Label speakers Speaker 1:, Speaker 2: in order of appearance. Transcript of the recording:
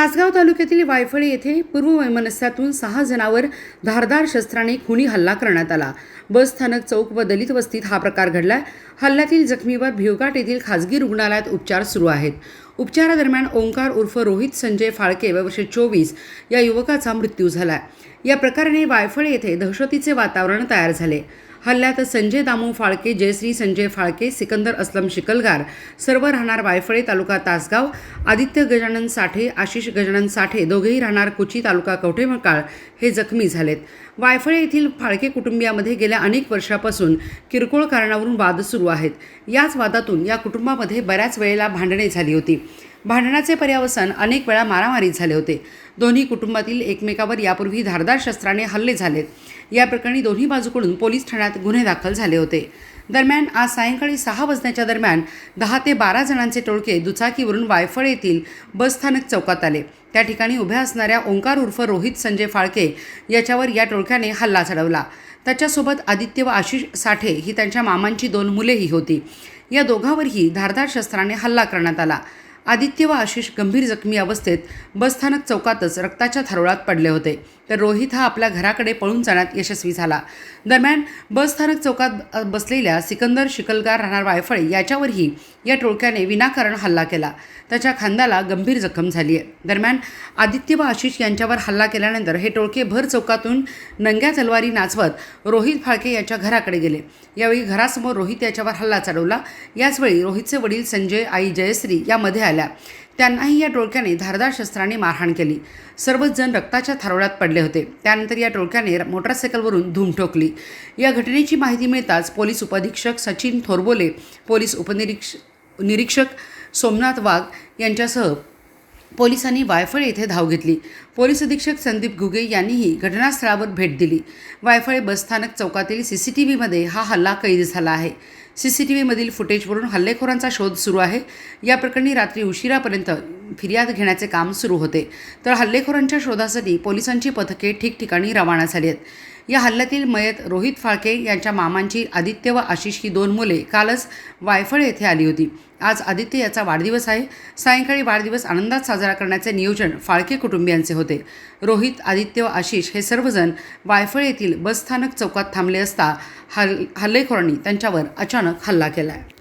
Speaker 1: तासगाव तालुक्यातील वायफळे येथे पूर्व वैमनस्यातून सहा जणांवर धारदार शस्त्राने खुनी हल्ला करण्यात आला. बस स्थानक चौक व दलित वस्तीत हा प्रकार घडला हल्ल्यातील जखमीवर भिवघाट येथील खासगी रुग्णालयात उपचार सुरू आहेत. उपचारादरम्यान ओंकार उर्फ रोहित संजय फाळके व वर्ष चोवीस या युवकाचा मृत्यू झाला या प्रकाराने वायफळे येथे दहशतीचे वातावरण तयार झाले. हल्ल्यात संजय दामू फाळके जयश्री संजय फाळके सिकंदर असलम शिकलगार. सर्व राहणार वायफळे तालुका तासगाव. आदित्य गजानन साठे आशिष गजानन साठे दोघेही राहणार कुची तालुका कवठेमकाळ हे जखमी झालेत. वायफळे येथील फाळके कुटुंबियामध्ये गेल्या अनेक वर्षापासून किरकोळ कारणावरून वाद सुरू आहेत. याच वादातून या कुटुंबामध्ये बऱ्याच वेळेला भांडणे झाली होती. भांडणाचे पर्यावसन अनेक वेळा मारामारीत झाले होते. दोन्ही कुटुंबातील एकमेकावर यापूर्वी धारदार शस्त्राने हल्ले झालेत. या प्रकरणी दोन्ही बाजूकडून पोलीस ठाण्यात गुन्हे दाखल झाले होते. दरम्यान आज सायंकाळी सहा वाजण्याच्या दरम्यान दहा ते बारा जणांचे टोळके दुचाकीवरून वायफळ येथील बसस्थानक चौकात आले. त्या ठिकाणी उभ्या असणाऱ्या ओंकार उर्फ रोहित संजय फाळके याच्यावर या टोळक्याने हल्ला चढवला. त्याच्यासोबत आदित्य व आशिष साठे ही त्यांच्या मामांची दोन मुलेही होती. या दोघांवरही धारदार शस्त्राने हल्ला करण्यात आला. आदित्य व आशिष गंभीर जखमी अवस्थेत बसस्थानक चौकातच रक्ताच्या थारोळात पडले होते. तर रोहित हा आपल्या घराकडे पळून जाण्यात यशस्वी झाला. दरम्यान बसस्थानक चौकात बसलेल्या सिकंदर शिकलगार राहणार वायफळे याच्यावरही या टोळक्याने विनाकारण हल्ला केला. त्याच्या खांद्याला गंभीर जखम झाली आहे. दरम्यान आदित्य व आशिष यांच्यावर हल्ला केल्यानंतर हे टोळके भर चौकातून नंग्या तलवारी नाचवत रोहित फाळके यांच्या घराकडे गेले. यावेळी घरासमोर रोहित याच्यावर हल्ला चढवला. याचवेळी रोहितचे वडील संजय आई जयश्री यामध्ये आल्या. त्यांनाही या टोळक्याने धारदार शस्त्राने मारहाण केली. सर्वच जण रक्ताच्या थारोळ्यात पडले होते. त्यानंतर या टोळक्याने मोटरसायकलवरून धूम ठोकली. या घटनेची माहिती मिळताच पोलीस उपअधीक्षक सचिन थोरबोले पोलीस उपनिरीक्ष निरीक्षक सोमनाथ वाघ यांच्यासह पोलिसांनी वायफळे येथे धाव घेतली. पोलीस अधीक्षक संदीप घुगे यांनीही घटनास्थळावर भेट दिली. वायफळे बसस्थानक चौकातील सी सी टी व्हीमध्ये हा हल्ला कैद झाला आहे. सी सी टी व्हीमधील फुटेजवरून हल्लेखोरांचा शोध सुरू आहे. या प्रकरणी रात्री उशिरापर्यंत फिर्याद घेण्याचे काम सुरू होते. तर हल्लेखोरांच्या शोधासाठी पोलिसांची पथके ठिकठिकाणी रवाना झाली आहेत. या हल्ल्यातील मयत रोहित फाळके यांच्या मामांची आदित्य व आशिष ही दोन मुले कालच वायफळ येथे आली होती. आज आदित्य याचा वाढदिवस आहे. सायंकाळी वाढदिवस आनंदात साजरा करण्याचे नियोजन फाळके कुटुंबियांचे होते. रोहित आदित्य व आशिष हे सर्वजण वायफळ येथील बसस्थानक चौकात थांबले असता हल हल्लेखोरांनी त्यांच्यावर अचानक हल्ला केला आहे